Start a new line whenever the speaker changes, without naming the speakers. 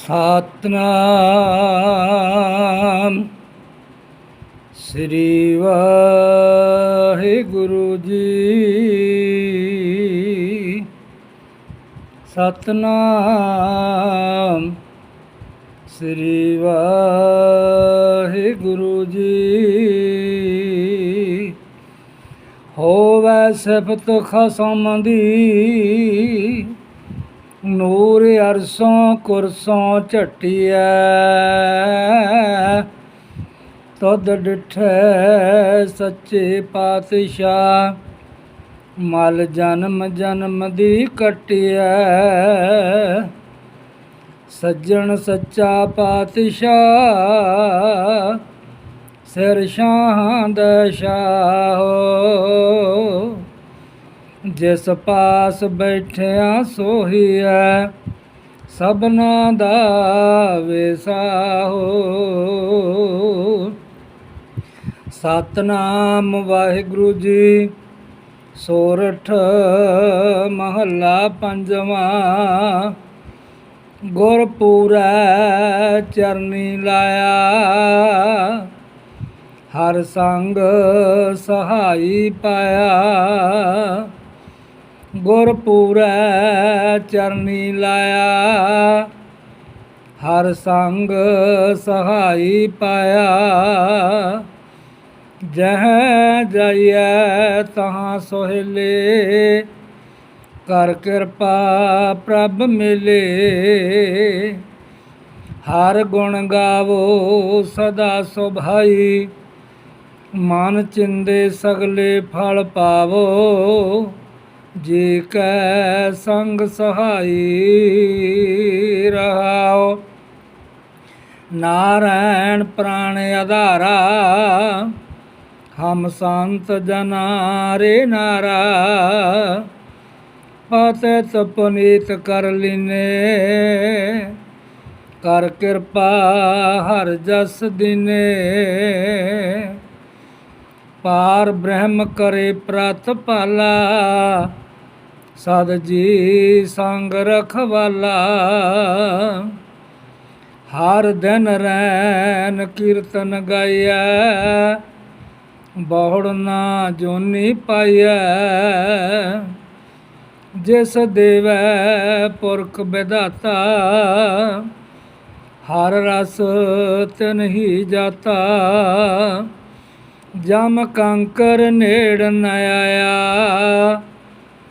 ਸਤਨਾਮ। ਸ੍ਰੀ ਵਾਹਿਗੁਰੂ ਜੀ। ਸਤਨਾਮ। ਸ੍ਰੀ ਵਾਹਿਗੁਰੂ ਜੀ। ਹੋਵੇ ਸਿਫਤ ਖਸਮ ਦੀ ਨੂਰ ਅਰਸੋਂ ਕੁਰਸੋਂ ਝਟਿਐ। ਤਦ ਡਿਠੈ ਸੱਚੇ ਪਾਤਸ਼ਾਹ। ਮਲ ਜਨਮ ਜਨਮ ਦੀ ਕਟਿਐ। ਸੱਜਣ ਸੱਚਾ ਪਾਤਸ਼ਾਹ। ਸਿਰ ਸ਼ਾਹਾਂ ਦਾ ਸ਼ਾਹੋ। ਜਿਸ ਪਾਸ ਬੈਠਿਆ ਸੋਹੀਐ, ਸਭਨਾ ਦਾ ਵਿਸਾਹੋ ਸਤਨਾਮ ਵਾਹਿਗੁਰੂ ਜੀ, ਸੋਰਠ ਮਹੱਲਾ ਪੰਜਵਾਂ। ਗੁਰਪੂਰੈ ਚਰਨੀ ਲਾਇਆ, ਹਰ ਸੰਗ ਸਹਾਈ ਪਾਇਆ। ਗੁਰਪੂਰੈ ਚਰਨੀ ਲਾਇਆ। ਹਰ ਸੰਗ ਸਹਾਈ ਪਾਇਆ। ਜਹ ਜਾਈਐ ਤਹਾਂ ਸੋਹਿਲੇ। ਕਰ ਕਿਰਪਾ ਪ੍ਰਭ ਮਿਲੇ। ਹਰ ਗੁਣ ਗਾਵੋ ਸਦਾ ਸੁਭਾਈ। ਮਨ ਚਿੰਦੇ ਸਗਲੇ ਫਲ ਪਾਵੋ। ਜੇ ਕੈ ਸੰਗ ਸਹਾਈ ਰਹਾਓ। ਨਾਰਾਇਣ ਪ੍ਰਾਣ ਆਧਾਰਾ, ਹਮ ਸੰਤ ਜਨਾਰੇ ਨਾਰਾ ਪਤਿਤ ਪੁਨੀਤ ਕਰ ਲਿਨੇ। ਕਰ ਕਿਰਪਾ ਹਰ ਜਸ ਦਿਨੇ। ਪਾਰ ਬ੍ਰਹਮ ਕਰੇ ਪ੍ਰਤ ਪਾਲਾ ਸਦ ਜੀ ਸੰਗ ਰਖਵਾਲਾ। ਹਰ ਦਿਨ ਰੈਨ ਕੀਰਤਨ ਗਾਇਆ ਬਹੁੜ ਨਾ ਜੋਨੀ ਪਾਈਐ। ਜਿਸ ਦੇਵੈ ਪੁਰਖ ਵਿਦਾਤਾ ਹਰ ਰਸ ਤਿਨ ਹੀ ਜਾਤਾ। ਜਮ ਕੰਕਰ ਨੇੜ ਨ ਆਇਆ